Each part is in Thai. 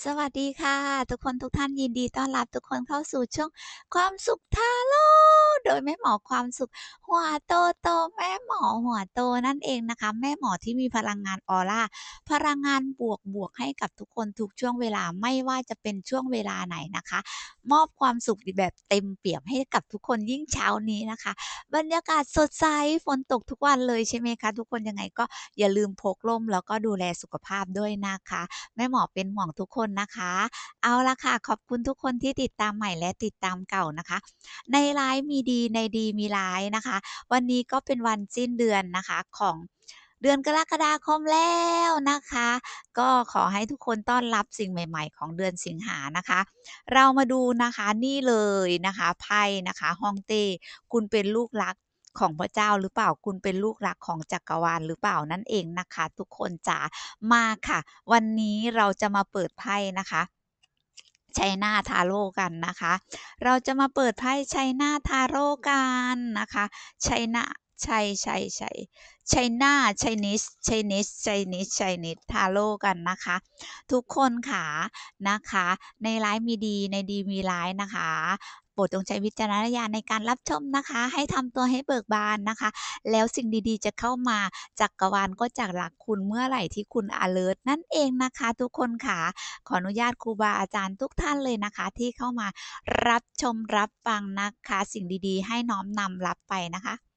สวัสดีค่ะ ทุกคนทุกท่านยินดีต้อนรับทุกคนเข้าสู่ช่องความสุขทาโร่โดยแม่หมอความสุข หัวโตโตแม่หมอหัวโตนั่นเองนะคะ แม่หมอที่มีพลังงานออร่าพลังงานบวกบวกให้กับทุกคนทุกช่วงเวลาไม่ว่าจะเป็นช่วงเวลาไหนนะคะ มอบความสุขแบบเต็มเปี่ยมให้กับทุกคนยิ่งเช้านี้นะคะ บรรยากาศสดใสฝนตกทุกวันเลยใช่ไหมคะ ทุกคนยังไงก็อย่าลืมพกร่มแล้วก็ดูแลสุขภาพด้วยนะคะ แม่หมอเป็นห่วงทุกคนนะคะ เอาละค่ะ ขอบคุณทุกคนที่ติดตามใหม่และติดตามเก่านะคะ ในร้ายมีดีในดีมีร้ายนะคะวันนี้ก็เป็นวันสิ้นเดือนนะคะของเดือนกรกฎาคมแล้วนะคะ ก็ขอให้ทุกคนต้อนรับสิ่งใหม่ๆ ของเดือนสิงหานะคะ เรามาดูนะคะนี่เลยนะคะไพ่นะคะฮองเต้คุณเป็นลูกรักของพระเจ้าหรือเปล่าคุณเป็นลูกรักของจักรวาลหรือเปล่านั่นเองนะคะ ทุกคนจ๋ามาค่ะ วันนี้เราจะมาเปิดไพ่นะคะ ชัยนาทาโร่กันนะคะ เราจะมาเปิดไพ่ชัยนาทาโร่กันนะคะชัยนาชัยชัยชัยชัยนาชัยนิสชัยนิสชัยนิสชัยนิสทาโร่กันนะคะ ทุกคนค่ะนะคะ ในร้ายมีดีในดีมีร้ายนะคะ โปรดจงใช้วิจารณญาณในการรับชมนะคะ ให้ทำตัวให้เบิกบานนะคะ แล้วสิ่งดีๆจะเข้ามาจักรวาลก็จากหลักคุณเมื่อไหร่ที่คุณ alert นั่นเองนะคะ ทุกคนค่ะ ขออนุญาตครูบาอาจารย์ทุกท่านเลยนะคะ ที่เข้ามารับชมรับฟังนะคะ สิ่งดีๆ ให้น้อมนำรับไปนะคะ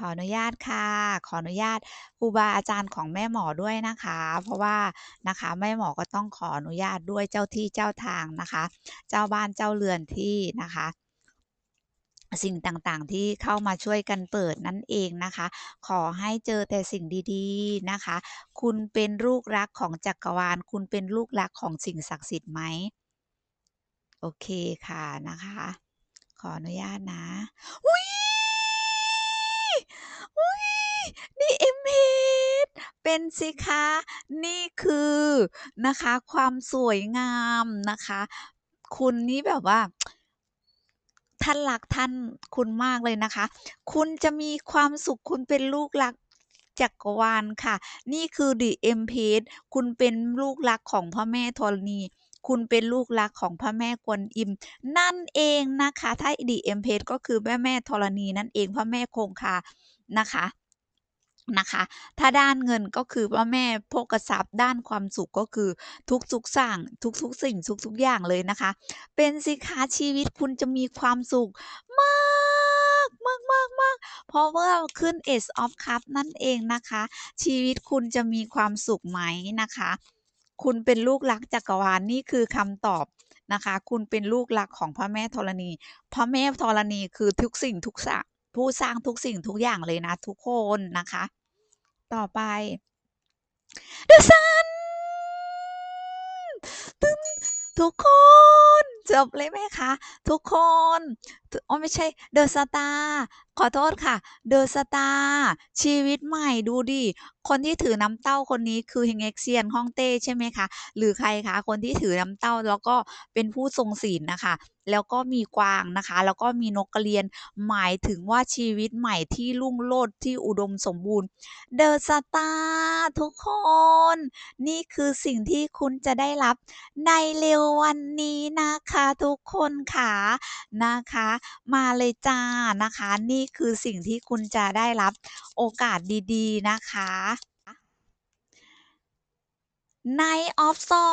ขออนุญาตค่ะ ขออนุญาตครูบาอาจารย์ของแม่หมอด้วยนะคะ เพราะว่านะคะแม่หมอก็ต้องขออนุญาตด้วยเจ้าที่เจ้าทางนะคะ เจ้าบ้านเจ้าเรือนที่นะคะสิ่งต่างๆที่เข้ามาช่วยกันเปิดนั่นเองนะคะ ขอให้เจอแต่สิ่งดีๆนะคะ คุณเป็นลูกรักของจักรวาล คุณเป็นลูกรักของสิ่งศักดิ์สิทธิ์ไหม โอเคค่ะนะคะ ขออนุญาตนะอุ๊ยอุ๊ย นี่เอ็มเพชรเป็นสิคะ นี่คือนะคะความสวยงามนะคะ คุณนี่แบบว่าท่านรักท่านคุณมากเลยนะคะ คุณจะมีความสุขคุณเป็นลูกรักจักรวาลค่ะ นี่คือ The Empress คุณเป็นลูกรักของพระแม่ธรณี คุณเป็นลูกรักของพระแม่กวนอิม นั่นเองนะคะ ถ้า The Empress ก็คือแม่แม่ธรณีนั่นเองพระแม่คงคานะคะ นะคะ ถ้าด้านเงินก็คือพระแม่โภคทรัพย์ด้านความสุขก็คือทุกๆสร้างทุกๆสิ่งทุกๆอย่างเลยนะคะ เป็นสิคะชีวิตคุณจะมีความสุขมากมากๆๆๆเพราะว่าขึ้น Ace of Cup นั่นเองนะคะ ชีวิตคุณจะมีความสุขไหมนะคะ คุณเป็นลูกรักจักรวาลนี่คือคำตอบนะคะ คุณเป็นลูกรักของพระแม่ธรณีพระแม่ธรณีคือทุกสิ่งทุกสะผู้สร้างทุกสิ่งทุกอย่างเลยนะทุกคนนะคะ ต่อไป The Sun ตึ้งทุกคน จบเลยไหมคะ ทุกคนอ๋อไม่ใช่ The Star ขอโทษค่ะ The Star ชีวิตใหม่ดูดิ คนที่ถือน้ำเต้าคนนี้คือเฮงเอ็กเซียนฮ่องเต้ใช่ไหมคะ หรือใครคะคนที่ถือน้ำเต้าแล้วก็เป็นผู้ทรงศีลนะคะ แล้วก็มีกวางนะคะ แล้วก็มีนกกระเรียน หมายถึงว่าชีวิตใหม่ที่รุ่งโรจน์ที่อุดมสมบูรณ์ The Star ทุกคน นี่คือสิ่งที่คุณจะได้รับในเร็ววันนี้นะคะทุกคนขานะคะ มาเลยจ้ะนะคะ นี่คือสิ่งที่คุณจะได้รับโอกาสดีๆนะคะ Knight of s o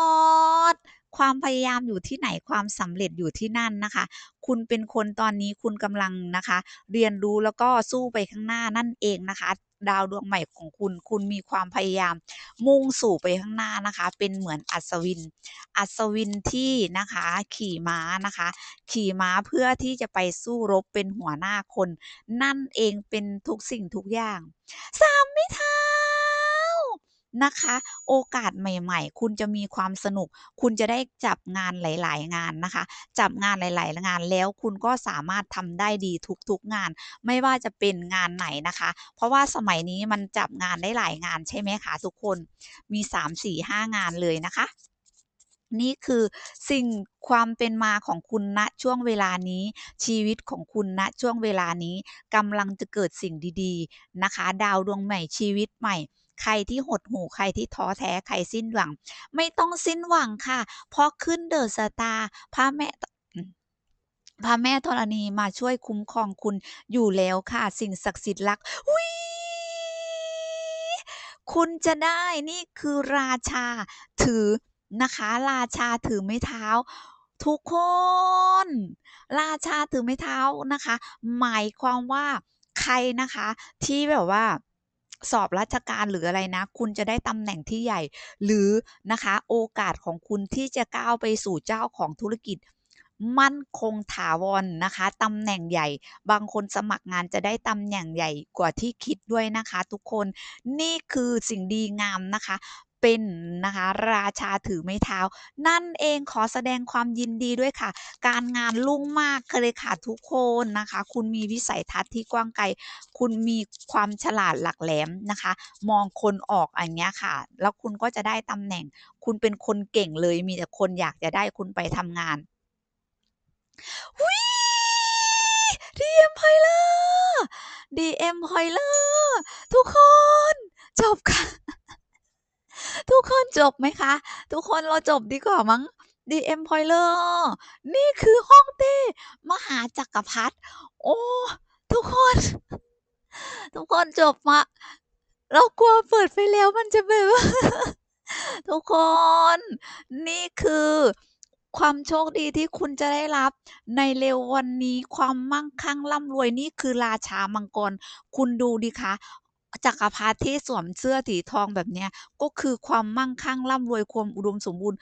r t ความพยายามอยู่ที่ไหนความสำเร็จอยู่ที่นั่นนะคะ คุณเป็นคนตอนนี้คุณกำลังนะคะ เรียนรู้แล้วก็สู้ไปข้างหน้านั่นเองนะคะ ดาวดวงใหม่ของคุณ คุณมีความพยายามมุ่งสู่ไปข้างหน้านะคะ เป็นเหมือนอัศวิน อัศวินที่นะคะขี่ม้านะคะ ขี่ม้าเพื่อที่จะไปสู้รบเป็นหัวหน้าคน นั่นเองเป็นทุกสิ่งทุกอย่าง สามไม้เท้า นะคะ โอกาสใหม่ๆ คุณจะมีความสนุก คุณจะได้จับงานหลายๆ งานนะคะ จับงานหลาย ๆ งานแล้วคุณก็สามารถทำได้ดีทุกๆงาน ไม่ว่าจะเป็นงานไหนนะคะ เพราะว่าสมัยนี้มันจับงานได้หลายงานใช่ไหมคะทุกคนมี 3 4 5 งานเลยนะคะ นี่คือสิ่งความเป็นมาของคุณณช่วงเวลานี้ ชีวิตของคุณณช่วงเวลานี้กำลังจะเกิดสิ่งดี ๆ นะคะ ดาวดวงใหม่ชีวิตใหม่ ใครที่หดหู่ใครที่ท้อแท้ใครสิ้นหวัง ไม่ต้องสิ้นหวังค่ะ เพราะขึ้น The Star พระแม่พระแม่ธรณีมาช่วยคุ้มครองคุณอยู่แล้วค่ะ สิ่งศักดิ์สิทธิ์รักอุ๊ยคุณจะได้นี่คือราชาถือนะคะ ราชาถือไม้เท้า ทุกคน ราชาถือไม้เท้านะคะ หมายความว่าใครนะคะที่แบบว่า สอบราชการหรืออะไรนะ คุณจะได้ตำแหน่งที่ใหญ่ หรือนะคะโอกาสของคุณที่จะก้าวไปสู่เจ้าของธุรกิจ มั่นคงถาวรนะคะตำแหน่งใหญ่ บางคนสมัครงานจะได้ตำแหน่งใหญ่กว่าที่คิดด้วยนะคะ ทุกคนนี่คือสิ่งดีงามนะคะ เป็นนะคะราชาถือไม้เท้า นั่นเองขอแสดงความยินดีด้วยค่ะ การงานรุ่งมากเลยค่ะทุกคนนะคะ คุณมีวิสัยทัศน์ที่กว้างไกล คุณมีความฉลาดหลักแหลมนะคะ มองคนออกอย่างเงี้ยค่ะ แล้วคุณก็จะได้ตำแหน่ง คุณเป็นคนเก่งเลย มีแต่คนอยากจะได้คุณไปทำงานอุ๊ย DM Spoiler DM Spoiler ทุกคน จบค่ะทุกคนจบ จบไหมคะ ทุกคนเราจบดีกว่ามั้ง DM Spoiler นี่คือฮ่องเต้มหาจักรพรรดิโอ้ ทุกคน ทุกคนจบมา เรากลัวเปิดไปแล้วมันจะแบบว่าทุกคน นี่คือความโชคดีที่คุณจะได้รับ ในเร็ววันนี้ความมั่งคั่งร่ำรวยนี่คือราชามังกร คุณดูดิคะ จักรพรรดิที่สวมเสื้อสีทองแบบเนี้ยก็คือความมั่งคั่งร่ำรวยความอุดมสมบูรณ์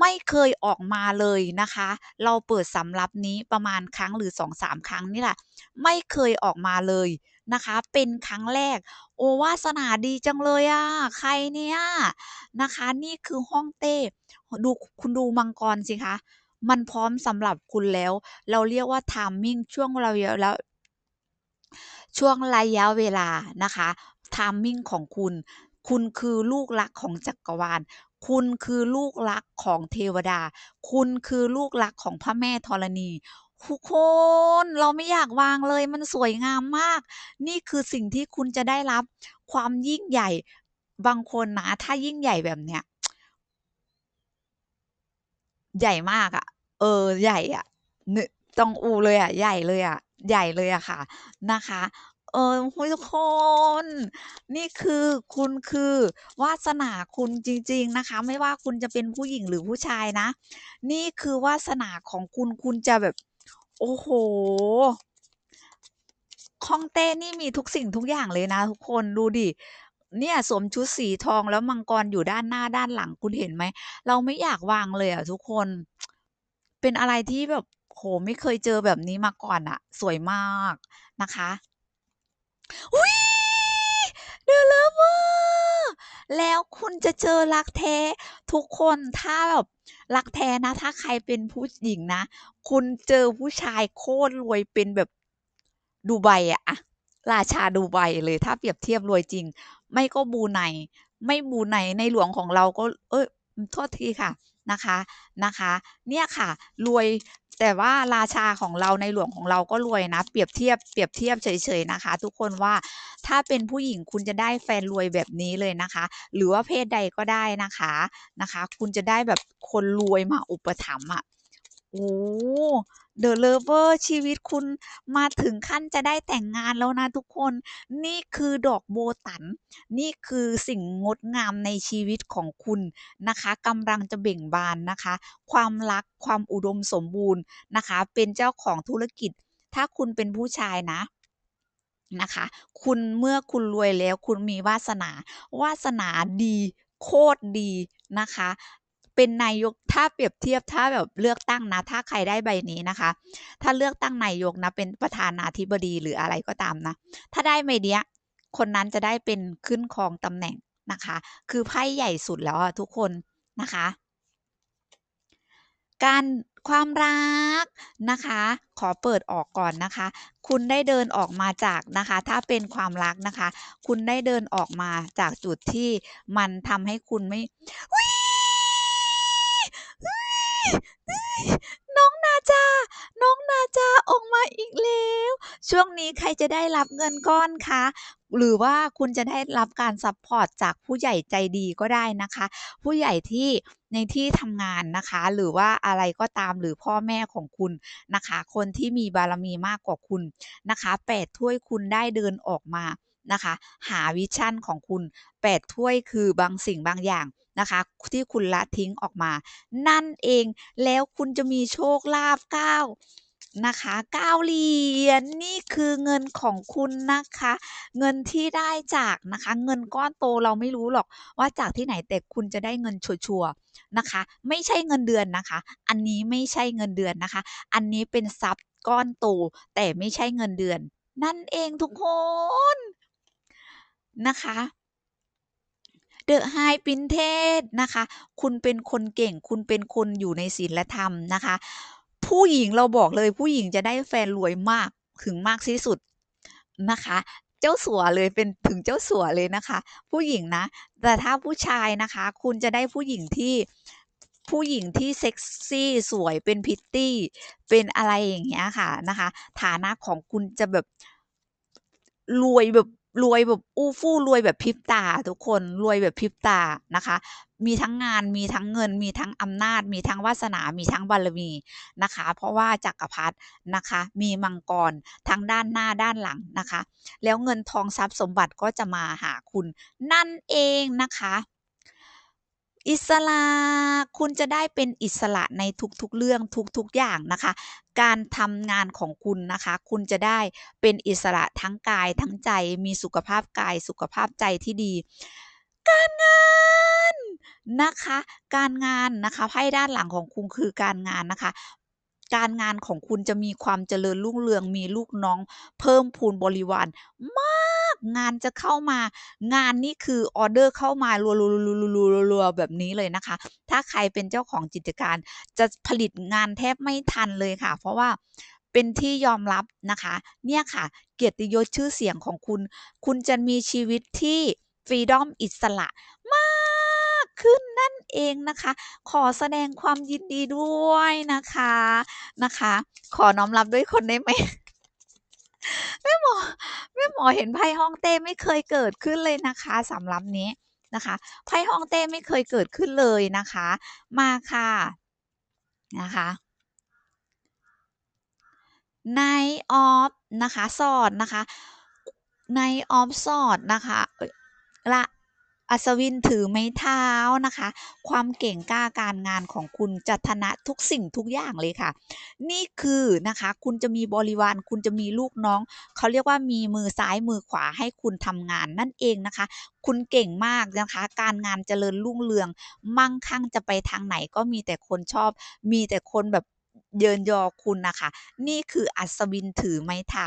ไม่เคยออกมาเลยนะคะ เราเปิดสำรับนี้ประมาณครั้งหรือ2-3ครั้งนี่แหละ ไม่เคยออกมาเลยนะคะ เป็นครั้งแรก โอ้วาสนาดีจังเลยอะใครเนี่ย?นะคะ นี่คือฮ่องเต้ ดูคุณดูมังกรสิคะ มันพร้อมสำหรับคุณแล้ว เราเรียกว่า timing ช่วงเระยะแล้วช่วงระยะเวลานะคะ timing ของคุณ คุณคือลูกรักของจักรวาล คุณคือลูกรักของเทวดา คุณคือลูกรักของพระแม่ธรณีทุกคนเราไม่อยากวางเลยมันสวยงามมาก นี่คือสิ่งที่คุณจะได้รับความยิ่งใหญ่บางคนนะถ้ายิ่งใหญ่แบบเนี้ยใหญ่มากอะเออ ใหญ่อะนึจองอูเลยอะใหญ่เลยอะใหญ่เลยอะค่ะ นะคะ เออโอ้โฮทุกคน นี่คือคุณคือวาสนาคุณจริง ๆนะคะ ไม่ว่าคุณจะเป็นผู้หญิงหรือผู้ชายนะ นี่คือวาสนาของคุณคุณจะแบบ โอ้โฮฮ่องเต้นี่มีทุกสิ่งทุกอย่างเลยนะ ทุกคนดูดิเนี่ยสวมชุดสีทองแล้วมังกรอยู่ด้านหน้าด้านหลังคุณเห็นไหม?เราไม่อยากวางเลยอะทุกคน เป็นอะไรที่แบบโอ้โฮไม่เคยเจอแบบนี้มาก่อนอะสวยมากนะคะ อุ๊ย The Lover แล้วคุณจะเจอรักแท้ทุกคนถ้าแบบรักแท้นะ ถ้าใครเป็นผู้หญิงนะ คุณเจอผู้ชายโคตรรวยเป็นแบบดูไบอะอะราชาดูไบเลยถ้าเปรียบเทียบรวยจริง ไม่ก็บูไนไม่บูไนในหลวงของเราก็ เอ๊ยโทษทีค่ะ นะคะนะคะเนี่ยค่ะรวยแต่ว่าราชาของเราในหลวงของเราก็รวยนะ เปรียบเทียบเปรียบเทียบเฉยๆนะคะ ทุกคนว่าถ้าเป็นผู้หญิงคุณจะได้แฟนรวยแบบนี้เลยนะคะ หรือว่าเพศใดก็ได้นะคะนะคะ คุณจะได้แบบคนรวยมาอุปถัมภ์อะโอ้ โฮ The Lover ชีวิตคุณมาถึงขั้นจะได้แต่งงานแล้วนะทุกคน นี่คือดอกโบตั๋นนี่คือสิ่งงดงามในชีวิตของคุณนะคะกำลังจะเบ่งบานนะคะ ความรักความอุดมสมบูรณ์นะคะ เป็นเจ้าของธุรกิจ ถ้าคุณเป็นผู้ชายนะนะคะ คุณเมื่อคุณรวยแล้วคุณมีวาสนา วาสนาดีโคตรดีนะคะ เป็นนายกถ้าเปรียบเทียบถ้าแบบเลือกตั้งนะ ถ้าใครได้ใบนี้นะคะ ถ้าเลือกตั้งนายกนะ เป็นประธานาธิบดีหรืออะไรก็ตามนะ ถ้าได้ใบเนี้ย คนนั้นจะได้เป็นขึ้นครองตำแหน่งนะคะ คือไพ่ใหญ่สุดแล้วอะทุกคนนะคะ การความรักนะคะ ขอเปิดออกก่อนนะคะ คุณได้เดินออกมาจากนะคะ ถ้าเป็นความรักนะคะ คุณได้เดินออกมาจากจุดที่มันทำให้คุณไม่ น้องนาจา น้องนาจาออกมาอีกแล้ว ช่วงนี้ใครจะได้รับเงินก้อนคะ หรือว่าคุณจะได้รับการซัปพอร์ตจากผู้ใหญ่ใจดีก็ได้นะคะ ผู้ใหญ่ที่ในที่ทำงานนะคะ หรือว่าอะไรก็ตามหรือพ่อแม่ของคุณนะคะ คนที่มีบารมีมากกว่าคุณนะคะแปดถ้วยคุณได้เดินออกมานะคะ หาวิชั่นของคุณแปดถ้วยคือบางสิ่งบางอย่าง นะคะ ที่คุณละทิ้งออกมา นั่นเองแล้วคุณจะมีโชคลาภเก้านะคะเก้าเหรียญนี่คือเงินของคุณนะคะ เงินที่ได้จากนะคะ เงินก้อนโตเราไม่รู้หรอกว่าจากที่ไหนแต่คุณจะได้เงินชัวร์ๆนะคะ ไม่ใช่เงินเดือนนะคะ อันนี้ไม่ใช่เงินเดือนนะคะ อันนี้เป็นทรัพย์ก้อนโตแต่ไม่ใช่เงินเดือน นั่นเองทุกคนนะคะ The High Princess นะคะ คุณเป็นคนเก่ง คุณเป็นคนอยู่ในศีลธรรมนะคะ ผู้หญิงเราบอกเลยผู้หญิงจะได้แฟนรวยมากถึงมากที่สุดนะคะ เจ้าสัวเลยเป็นถึงเจ้าสัวเลยนะคะ ผู้หญิงนะ แต่ถ้าผู้ชายนะคะ คุณจะได้ผู้หญิงที่ผู้หญิงที่เซ็กซี่สวยเป็นพิตตี้ เป็นอะไรอย่างเงี้ยค่ะนะคะ ฐานะของคุณจะแบบรวยแบบ รวยแบบอู้ฟู่รวยแบบพริบตา ทุกคนรวยแบบพริบตานะคะ มีทั้งงานมีทั้งเงิน มีทั้งอำนาจ มีทั้งวาสนา มีทั้งบารมีนะคะ เพราะว่าจักรพรรดินะคะ มีมังกรทั้งด้านหน้าด้านหลังนะคะ แล้วเงินทองทรัพย์สมบัติก็จะมาหาคุณนั่นเองนะคะ อิสระคุณจะได้เป็นอิสระในทุกๆเรื่องทุกๆอย่างนะคะ การทำงานของคุณนะคะ คุณจะได้เป็นอิสระทั้งกายทั้งใจมีสุขภาพกายสุขภาพใจที่ดี การงานนะคะ การงานนะคะไพ่ด้านหลังของคุณคือการงานนะคะการงานของคุณจะมีความเจริญรุ่งเรืองมีลูกน้อง เพิ่มพูนบริวารมาก งานจะเข้ามา งานนี่คือออเดอร์เข้ามารัวๆๆๆๆๆแบบนี้เลยนะคะ ถ้าใครเป็นเจ้าของกิจการจะผลิตงานแทบไม่ทันเลยค่ะ เพราะว่าเป็นที่ยอมรับนะคะ เนี่ยค่ะ เกียรติยศชื่อเสียงของคุณ คุณจะมีชีวิตที่ฟรีดอมอิสระมากขึ้นนั่นเองนะคะ ขอแสดงความยินดีด้วยนะคะนะคะ ขอน้อมรับด้วยคนได้ไหมแม่หมอ อเห็นไพ่ฮ่องเต้ไม่เคยเกิดขึ้นเลยนะคะสำหรับนี้นะคะไพ่ฮ่องเต้ไม่เคยเกิดขึ้นเลยนะคะ มาค่ะนะคะ Knight of นะคะสอดนะคะ Knight of สอดนะคะละ อัศวินถือไม้เท้านะคะ ความเก่งกล้าการงานของคุณจะชนะทุกสิ่งทุกอย่างเลยค่ะ นี่คือนะคะ คุณจะมีบริวาร คุณจะมีลูกน้อง เขาเรียกว่ามีมือซ้ายมือขวาให้คุณทำงานนั่นเองนะคะ คุณเก่งมากนะคะ การงานเจริญรุ่งเรือง มั่งคั่งจะไปทางไหนก็มีแต่คนชอบ มีแต่คนแบบ เยินยอคุณนะคะ นี่คืออัศวินถือไม้เท้า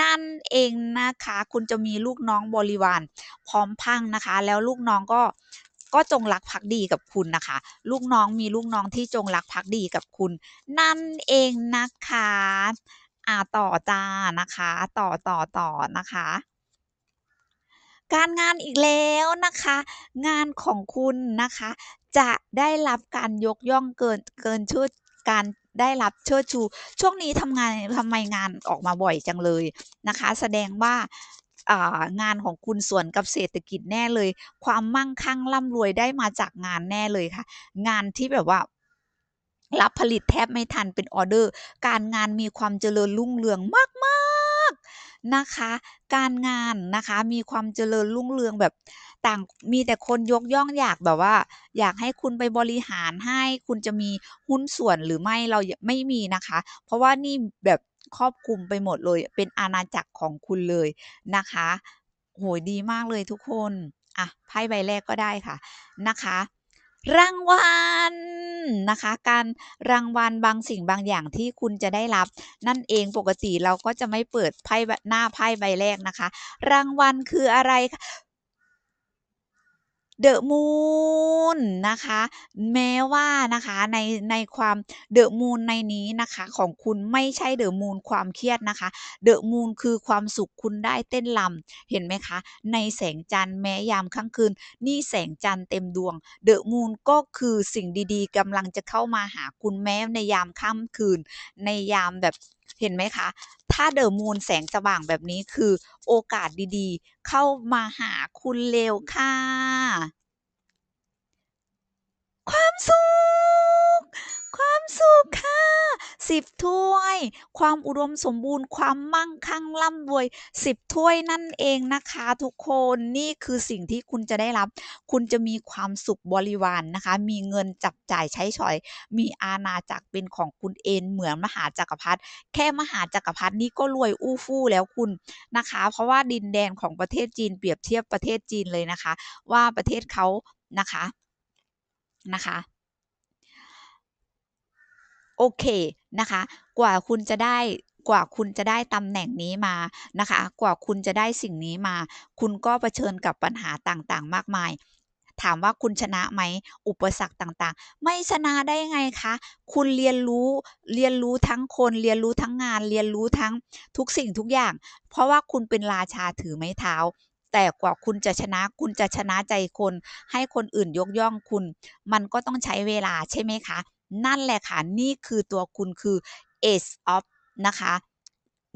นั่นเองนะคะ คุณจะมีลูกน้องบริวาร พร้อมพังนะคะ แล้วลูกน้องก็ก็จงรักภักดีกับคุณนะคะ ลูกน้องมีลูกน้องที่จงรักภักดีกับคุณ นั่นเองนะคะอ่าต่อจ้านะคะ ต่อต่อต่อนะคะการงานอีกแล้วนะคะ งานของคุณนะคะ จะได้รับการยกย่องเกินเกินชิดการ ได้รับเชิดชู ช่วงนี้ทำงานทำไมงานออกมาบ่อยจังเลยนะคะ แสดงว่าางานของคุณส่วนกับเศรษฐกิจแน่เลย ความมั่งคั่งร่ำรวยได้มาจากงานแน่เลยค่ะ งานที่แบบว่ารับผลิตแทบไม่ทันเป็นออเดอร์ การงานมีความเจริญรุ่งเรืองมากๆนะคะ การงานนะคะมีความเจริญรุ่งเรืองแบบ ต่างมีแต่คนยกย่องอยากแบบว่า อยากให้คุณไปบริหารให้ คุณจะมีหุ้นส่วนหรือไม่เราไม่มีนะคะ เพราะว่านี่แบบครอบคลุมไปหมดเลย เป็นอาณาจักรของคุณเลยนะคะโอ้ดีมากเลยทุกคนอะไพ่ใบแรกก็ได้ค่ะนะคะรางวัลนะคะ การรางวัลบางสิ่งบางอย่างที่คุณจะได้รับ นั่นเองปกติเราก็จะไม่เปิดไพ่ใบหน้าไพ่ใบแรกนะคะ รางวัลคืออะไร คะ The Moon นะคะ แม้ว่านะคะในในความ The Moon ในนี้นะคะของคุณไม่ใช่ The Moon ความเครียดนะคะ The Moon คือความสุขคุณได้เต้นรำเห็นไหมคะ ในแสงจันทร์แม้ยามค่ำคืน นี่แสงจันทร์เต็มดวง The Moon ก็คือสิ่งดีๆกำลังจะเข้ามาหาคุณแม้ในยามค่ำคืน ในยามแบบเห็นไหมคะ ถ้าเดอะมูนแสงสว่างแบบนี้คือโอกาสดีๆ เข้ามาหาคุณเร็วค่ะ ความสุข ความสุขค่ะ 10ถ้วย ความอุดมสมบูรณ์ความมั่งคั่งร่ำรวย10ถ้วยนั่นเองนะคะทุกคนนี่คือสิ่งที่คุณจะได้รับ คุณจะมีความสุขบริวารนนะคะ มีเงินจับจ่ายใช้สอย มีอาณาจักรเป็นของคุณเองเหมือนมหาจักรพรรดิแค่มหาจักรพรรดินี่ก็รวยอู้ฟู่แล้วคุณนะคะ เพราะว่าดินแดนของประเทศจีนเปรียบเทียบประเทศจีนเลยนะคะ ว่าประเทศเขานะคะนะคะ โอเคนะคะ กว่าคุณจะได้กว่าคุณจะได้ตำแหน่งนี้มานะคะ กว่าคุณจะได้สิ่งนี้มา คุณก็เผชิญกับปัญหาต่างๆ มากมาย ถามว่าคุณชนะไหม อุปสรรคต่างๆ ไม่ชนะได้ไงคะ คุณเรียนรู้ เรียนรู้ทั้งคน เรียนรู้ทั้งงาน เรียนรู้ทั้งทุกสิ่งทุกอย่าง เพราะว่าคุณเป็นราชาถือไม้เท้า แต่กว่าคุณจะชนะ คุณจะชนะใจคน ให้คนอื่นยกย่องคุณ มันก็ต้องใช้เวลาใช่ไหมคะ นั่นแหละค่ะ นี่คือตัวคุณคือ Ace of นะคะ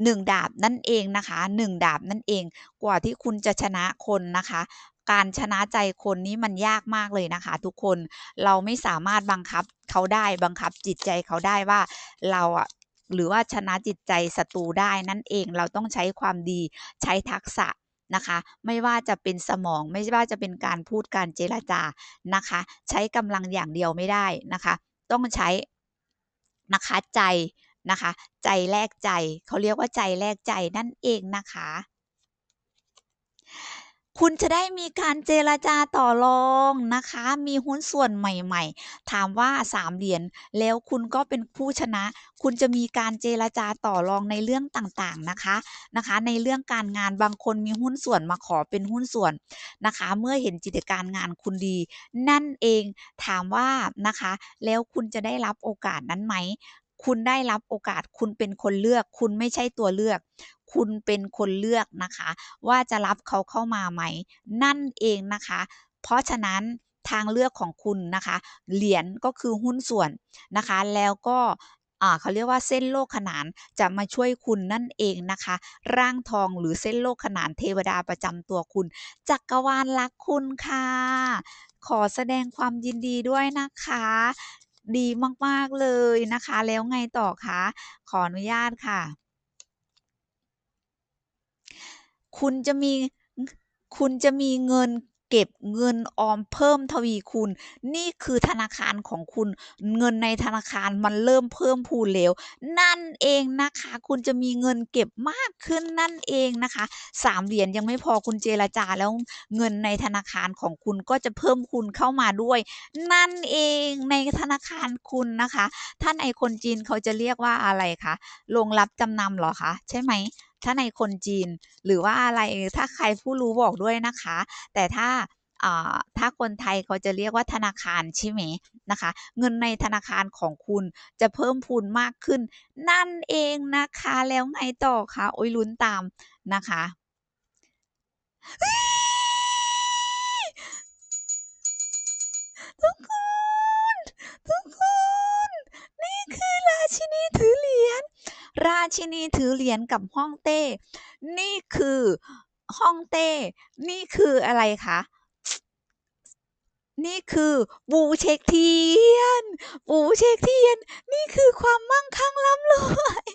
1ดาบนั่นเองนะคะ1ดาบนั่นเอง กว่าที่คุณจะชนะคนนะคะ การชนะใจคนนี้มันยากมากเลยนะคะ ทุกคนเราไม่สามารถบังคับเขาได้บังคับจิตใจเขาได้ว่าเราอะหรือว่าชนะจิตใจศัตรูได้นั่นเองเราต้องใช้ความดีใช้ทักษะนะคะ ไม่ว่าจะเป็นสมองไม่ว่าจะเป็นการพูดการเจรจานะคะ ใช้กำลังอย่างเดียวไม่ได้นะคะ ต้องใช้นะคะใจนะคะ ใจแลกใจเขาเรียกว่าใจแลกใจนั่นเองนะคะ คุณจะได้มีการเจรจาต่อรองนะคะ มีหุ้นส่วนใหม่ๆ ถามว่า3เหรียญแล้วคุณก็เป็นผู้ชนะ คุณจะมีการเจรจาต่อรองในเรื่องต่างๆนะคะนะคะ ในเรื่องการงานบางคนมีหุ้นส่วนมาขอเป็นหุ้นส่วนนะคะ เมื่อเห็นกิจการงานคุณดี นั่นเองถามว่านะคะ แล้วคุณจะได้รับโอกาสนั้นไหมคุณได้รับโอกาสคุณเป็นคนเลือก คุณไม่ใช่ตัวเลือก คุณเป็นคนเลือกนะคะ ว่าจะรับเขาเข้ามาไหม นั่นเองนะคะ เพราะฉะนั้นทางเลือกของคุณนะคะ เหรียญก็คือหุ้นส่วนนะคะ แล้วก็เขาเรียกว่าเส้นโลกขนานจะมาช่วยคุณนั่นเองนะคะ ร่างทองหรือเส้นโลกขนานเทวดาประจำตัวคุณ จักรวาลรักคุณค่ะ ขอแสดงความยินดีด้วยนะคะ ดีมาก ๆ เลยนะคะ แล้วไงต่อคะ ขออนุญาตค่ะ คุณจะมีคุณจะมีเงินเก็บเงินออมเพิ่มทวีคูณ นี่คือธนาคารของคุณ เงินในธนาคารมันเริ่มเพิ่มพูนแล้ว นั่นเองนะคะ คุณจะมีเงินเก็บมากขึ้นนั่นเองนะคะ3เหรียญยังไม่พอคุณเจรจาแล้วเงินในธนาคารของคุณก็จะเพิ่มพูนเข้ามาด้วย นั่นเองในธนาคารคุณนะคะถ้าในคนจีนเขาจะเรียกว่าอะไรคะโรงรับจำนำหรอคะใช่ไหม ถ้าในคนจีนหรือว่าอะไรถ้าใครผู้รู้บอกด้วยนะคะ แต่ถ้าอ่าถ้าคนไทยเขาจะเรียกว่าธนาคารใช่ไหมนะคะ เงินในธนาคารของคุณจะเพิ่มพูนมากขึ้น นั่นเองนะคะแล้วไงต่อคะโอ้ยลุ้นตามนะคะ ราชินีถือเหรียญกับฮ่องเต้ นี่คือฮ่องเต้ นี่คืออะไรคะนี่คือบูเช็คเทียน บูเช็คเทียน นี่คือความมั่งคั่งร่ำรวย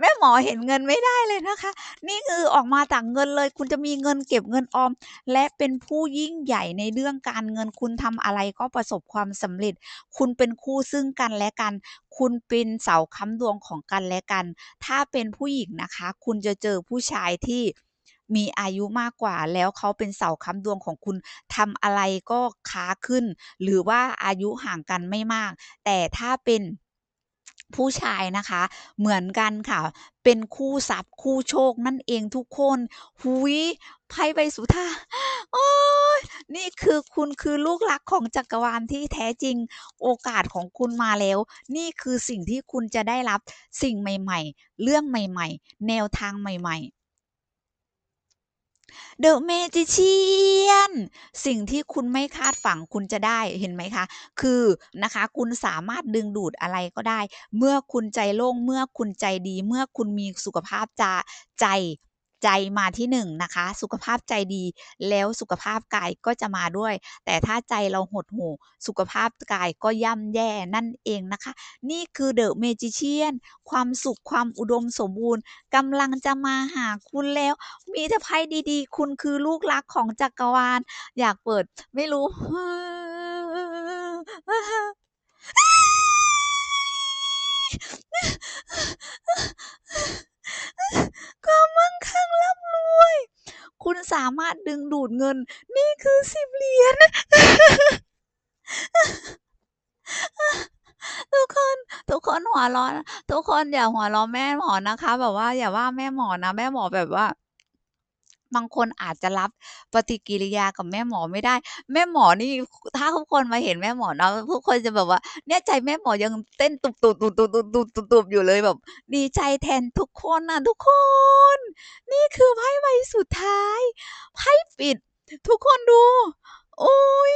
แม่หมอเห็นเงินไม่ได้เลยนะคะ นี่คือออกมาจากเงินเลย คุณจะมีเงินเก็บเงินออม และเป็นผู้ยิ่งใหญ่ในเรื่องการเงินคุณทำอะไรก็ประสบความสำเร็จ คุณเป็นคู่ซึ่งกันและกัน คุณเป็นเสาค้ำดวงของกันและกัน ถ้าเป็นผู้หญิงนะคะ คุณจะเจอผู้ชายที่มีอายุมากกว่าแล้วเขาเป็นเสาค้ำดวงของคุณทำอะไรก็ค้าขึ้น หรือว่าอายุห่างกันไม่มาก แต่ถ้าเป็น ผู้ชายนะคะ เหมือนกันค่ะ เป็นคู่ทรัพย์คู่โชคนั่นเองทุกคนหุยไพ่ใบสุดท้ายโอ้ยนี่คือคุณคือลูกหลักของจักรวาลที่แท้จริง โอกาสของคุณมาแล้ว นี่คือสิ่งที่คุณจะได้รับสิ่งใหม่ ๆ เรื่องใหม่ ๆ แนวทางใหม่ ๆ The Magician สิ่งที่คุณไม่คาดฝันคุณจะได้เห็นไหมคะ คือนะคะคุณสามารถดึงดูดอะไรก็ได้ เมื่อคุณใจโล่งเมื่อคุณใจดี เมื่อคุณมีสุขภาพจาใจ ใจมาที่1นะคะ สุขภาพใจดี แล้วสุขภาพกายก็จะมาด้วย แต่ถ้าใจเราหดหู่สุขภาพกายก็ย่ำแย่นั่นเองนะคะ นี่คือ The Magician ความสุขความอุดมสมบูรณ์กำลังจะมาหาคุณแล้ว มีแต่ไพ่ดีๆ คุณคือลูกรักของจักรวาล อยากเปิดไม่รู้ ความมั่งคั่งร่ำรวย คุณ สามารถดึงดูดเงิน นี่คือสิบเหรียญทุกคนทุกคนหัวเราะทุกคนอย่าหัวเราะแม่หมอนะคะ แบบว่าอย่าว่าแม่หมอนะ แม่หมอแบบว่า บางคนอาจจะรับปฏิกิริยากับแม่หมอไม่ได้ แม่หมอนี่ถ้าทุกคนมาเห็นแม่หมอเนาะทุกคนจะแบบว่าเนี่ยใจแม่หมอยังเต้นตุบๆๆๆๆๆๆอยู่เลยแบบ ดีใจแทนทุกคนน่ะทุกคน นี่คือไพ่ใบสุดท้ายไพ่ปิด ทุกคนดูโอ๊ย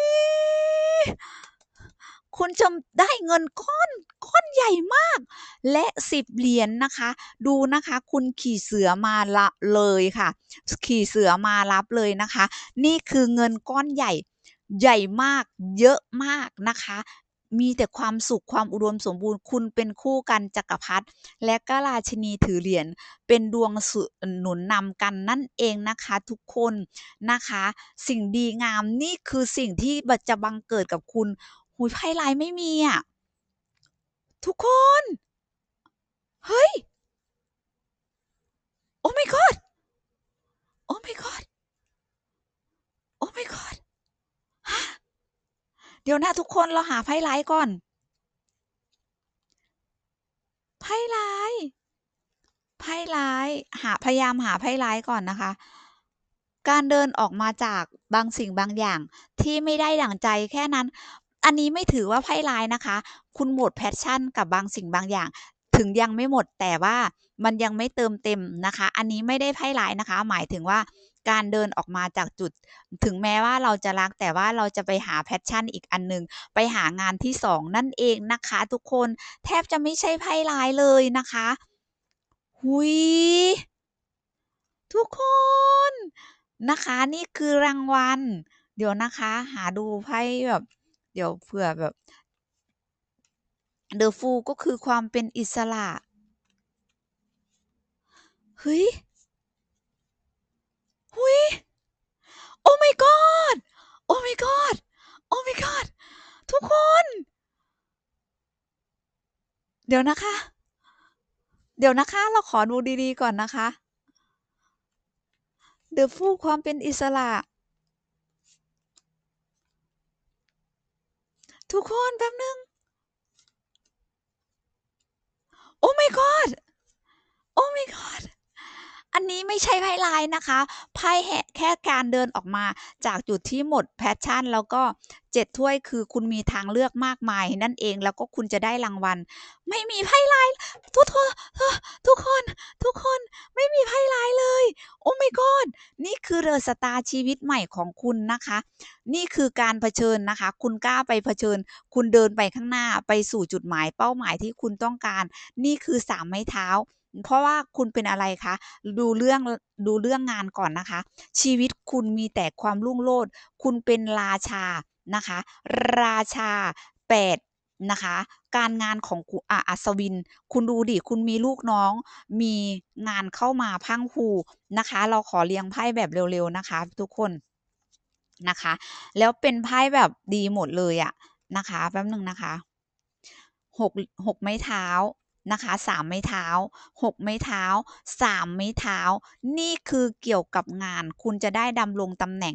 คุณจะได้เงินก้อนก้อนใหญ่มาก และ10เหรียญนะคะ ดูนะคะ คุณขี่เสือมาละเลยค่ะ ขี่เสือมารับเลยนะคะ นี่คือเงินก้อนใหญ่ใหญ่มากเยอะมากนะคะมีแต่ความสุขความอุดมสมบูรณ์คุณเป็นคู่กันจักรพรรดิและก็ราชินีถือเหรียญเป็นดวงสุหนุนนำกันนั่นเองนะคะทุกคนนะคะ สิ่งดีงามนี่คือสิ่งที่จะบังเกิดกับคุณ โอ้โฮไพ่ร้ายไม่มีอะ ทุกคน เฮ้ย Oh my god Oh my god Oh my god ฮะเดี๋ยวนะทุกคนเราหาไพ่ร้ายก่อนไพ่ร้ายไพ่ร้ายหาพยายามหาไพ่ร้ายก่อนนะคะการเดินออกมาจากบางสิ่งบางอย่างที่ไม่ได้ดั่งใจแค่นั้น อันนี้ไม่ถือว่าไพ่ร้ายนะคะ คุณหมด passion กับบางสิ่งบางอย่าง ถึงยังไม่หมดแต่ว่ามันยังไม่เติมเต็มนะคะ อันนี้ไม่ได้ไพ่ร้ายนะคะ หมายถึงว่าการเดินออกมาจากจุด ถึงแม้ว่าเราจะรักแต่ว่าเราจะไปหา passion อีกอันหนึ่งไปหางานที่2นั่นเองนะคะ ทุกคนแทบจะไม่ใช่ไพ่ร้ายเลยนะคะโอ้โฮทุกคนนะคะ นี่คือรางวัล เดี๋ยวนะคะ หาดูไพ่แบบ เดี๋ยวเผื่อแบบ The Fool ก็คือความเป็นอิสระ เฮ้ยอุ๊ย Oh my god Oh my god Oh my god ทุกคน เดี๋ยวนะคะ เดี๋ยวนะคะ เราขอดูดีๆก่อนนะคะ The Fool ความเป็นอิสระ ทุกคนแป๊บหนึ่ง Oh my god Oh my god อันนี้ไม่ใช่ไพ่ร้ายนะคะไพ่แค่การเดินออกมาจากจุดที่หมด passion แล้วก็7ถ้วยคือคุณมีทางเลือกมากมาย นั่นเองแล้วก็คุณจะได้รางวัล ไม่มีไพ่ร้ายทุกโททุกคน ทุกคนไม่มีไพ่ร้ายเลย Oh my god นี่คือ The Star ชีวิตใหม่ของคุณนะคะ นี่คือการเผชิญนะคะ คุณกล้าไปเผชิญ คุณเดินไปข้างหน้าไปสู่จุดหมายเป้าหมายที่คุณต้องการ นี่คือ3ไม้เท้า เพราะว่าคุณเป็นอะไรคะ ดูเรื่องดูเรื่องงานก่อนนะคะ ชีวิตคุณมีแต่ความรุ่งโรจน์คุณเป็นราชานะคะ ราชา8นะคะ การงานของอาอัศวิน คุณดูดิ คุณมีลูกน้อง มีงานเข้ามาพังพรูนะคะ เราขอเรียงไพ่แบบเร็วๆนะคะ ทุกคนนะคะ แล้วเป็นไพ่แบบดีหมดเลยอะนะคะ แป๊บหนึ่งนะคะ6 6ไม้เท้า นะคะ3ไม้เท้า6ไม้เท้า3ไม้เท้า นี่คือเกี่ยวกับงาน คุณจะได้ดำรงตำแหน่ง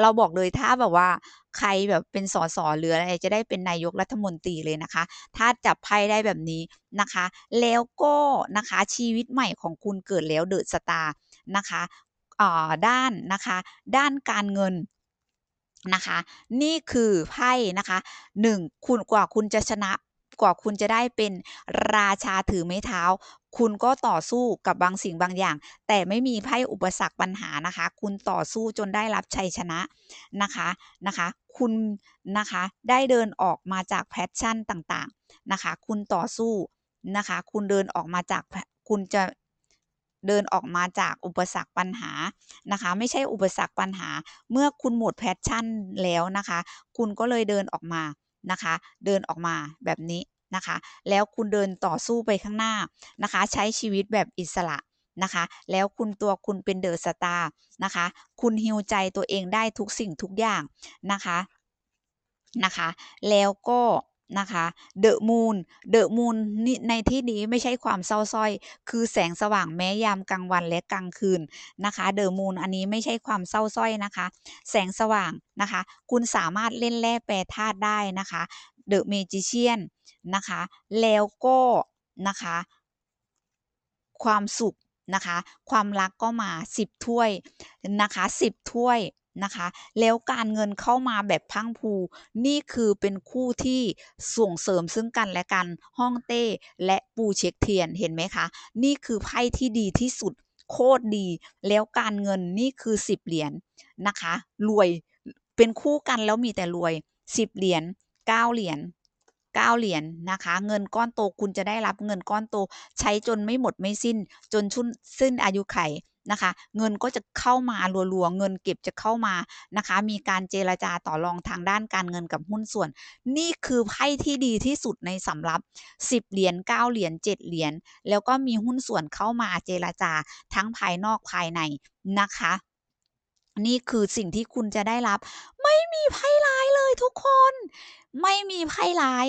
เราบอกเลยถ้าแบบว่าใครแบบเป็นสสหรืออะไรจะได้เป็นนายกรัฐมนตรีเลยนะคะ ถ้าจับไพ่ได้แบบนี้นะคะ แล้วก็นะคะชีวิตใหม่ของคุณเกิดแล้ว The Star นะคะอ่าด้านนะคะด้านการเงินนะคะ นี่คือไพ่นะคะ1คุณกว่าคุณจะชนะ กว่าคุณจะได้เป็นราชาถือไม้เท้า คุณก็ต่อสู้กับบางสิ่งบางอย่าง แต่ไม่มีไพ่อุปสรรคปัญหานะคะ คุณต่อสู้จนได้รับชัยชนะนะคะนะคะ คุณนะคะได้เดินออกมาจากแพชชั่นต่างๆนะคะ คุณต่อสู้นะคะ คุณเดินออกมาจากคุณจะเดินออกมาจากอุปสรรคปัญหานะคะ ไม่ใช่อุปสรรคปัญหา เมื่อคุณหมดแพชชั่นแล้วนะคะ คุณก็เลยเดินออกมา นะคะ เดินออกมาแบบนี้นะคะ แล้วคุณเดินต่อสู้ไปข้างหน้านะคะ ใช้ชีวิตแบบอิสระนะคะ แล้วคุณตัวคุณเป็นเดอะสตาร์นะคะ คุณฮิวใจตัวเองได้ทุกสิ่งทุกอย่างนะคะนะคะ แล้วก็ นะคะเดอะมูนเดอะมูนในที่นี้ไม่ใช่ความเศร้าส้อย คือแสงสว่างแม้ยามกลางวันและกลางคืนนะคะเดอะมูนอันนี้ไม่ใช่ความเศร้าส้อยนะคะ แสงสว่างนะคะ คุณสามารถเล่นแร่แปรธาตุได้นะคะเดอะเมจิเชียนนะคะ แล้วก็นะคะ ความสุขนะคะ ความรักก็มา 10 ถ้วยนะคะ 10 ถ้วย นะคะ แล้วการเงินเข้ามาแบบพังพูนี่คือเป็นคู่ที่ส่งเสริมซึ่งกันและกันห้องเต้และปูเช็คเทียนเห็นไหมคะ นี่คือไพ่ที่ดีที่สุดโคตรดี แล้วการเงินนี่คือ10เหรียญนนะคะ รวยเป็นคู่กันแล้วมีแต่รวย10เหรียญ9เหรียญ9เหรียญนนะคะ เงินก้อนโตคุณจะได้รับเงินก้อนโตใช้จนไม่หมดไม่สิ้น จนชุนสิ้นอายุไข นะคะ เงินก็จะเข้ามารัวๆ เงินเก็บจะเข้ามานะคะ มีการเจรจาต่อรองทางด้านการเงินกับหุ้นส่วน นี่คือไพ่ที่ดีที่สุดในสำรับ 10 เหรียญ9เหรียญ7เหรียญแล้วก็มีหุ้นส่วนเข้ามาเจรจาทั้งภายนอกภายในนะคะ นี่คือสิ่งที่คุณจะได้รับ ไม่มีไพ่ร้ายเลยทุกคน ไม่มีไพ่ร้าย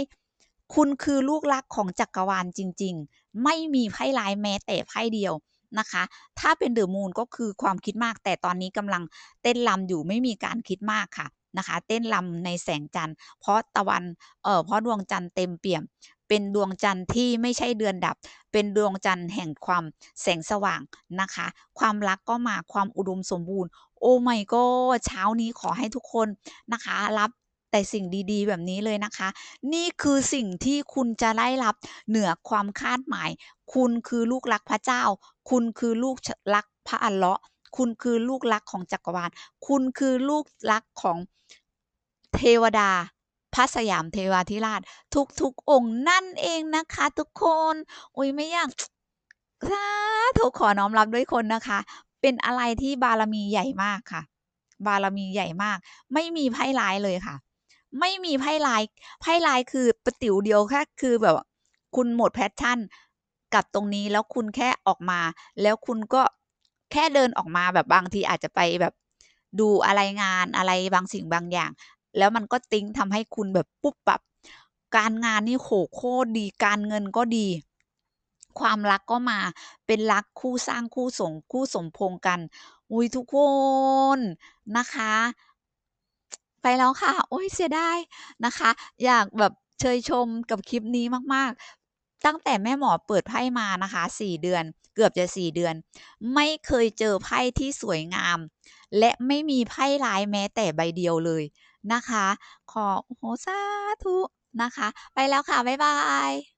คุณคือลูกรักของจักรวาลจริง ๆ ไม่มีไพ่ร้ายแม้แต่ไพ่เดียว นะคะ ถ้าเป็นเดอะมูนก็คือความคิดมาก แต่ตอนนี้กำลังเต้นลำอยู่ไม่มีการคิดมากค่ะนะคะ เต้นลำในแสงจันทร์ เพราะตะวันเอ่อเพราะดวงจันทร์เต็มเปี่ยม เป็นดวงจันทร์ที่ไม่ใช่เดือนดับ เป็นดวงจันทร์แห่งความแสงสว่างนะคะ ความรักก็มาความอุดมสมบูรณ์ โอ้ไม่ก็เช้านี้ขอให้ทุกคนนะคะ รับแต่สิ่งดีๆ แบบนี้เลยนะคะ นี่คือสิ่งที่คุณจะได้รับเหนือความคาดหมาย คุณคือลูกรักพระเจ้า คุณคือลูกรักพระอัลเลาะห์คุณคือลูกรักของจักรวาล คุณคือลูกรักของเทวดาพระสยามเทวาธิราช ทุกๆองค์นั่นเองนะคะ ทุกคนอุ๊ยไม่อยากสาธุขอน้อมรับด้วยคนนะคะ เป็นอะไรที่บารมีใหญ่มากค่ะ บารมีใหญ่มาก ไม่มีไพ่ร้ายเลยค่ะ ไม่มีไพ่ร้ายไพ่ร้ายคือประติ๋วเดียวแค่คือแบบ คุณหมดแพชชั่น กับตรงนี้แล้วคุณแค่ออกมา แล้วคุณก็แค่เดินออกมาแบบบางทีอาจจะไปแบบดูอะไรงานอะไรบางสิ่งบางอย่าง แล้วมันก็ติ๊งทำให้คุณแบบปุ๊บปับ การงานนี่โหโคตรดี การเงินก็ดี ความรักก็มาเป็นรักคู่สร้างคู่สงคู่สมพงกัน อุ๊ยทุกคนนะคะ ไปแล้วค่ะ โอ๊ยเสียดายนะคะ อยากแบบเชยชมกับคลิปนี้มาก ๆ ตั้งแต่แม่หมอเปิดไพ่มานะคะ 4 เดือน เกือบจะ 4 เดือน ไม่เคยเจอไพ่ที่สวยงาม และไม่มีไพ่ร้ายแม้แต่ใบเดียวเลยนะคะ ขอโอ้โฮสาธุนะคะ ไปแล้วค่ะ บ๊ายบาย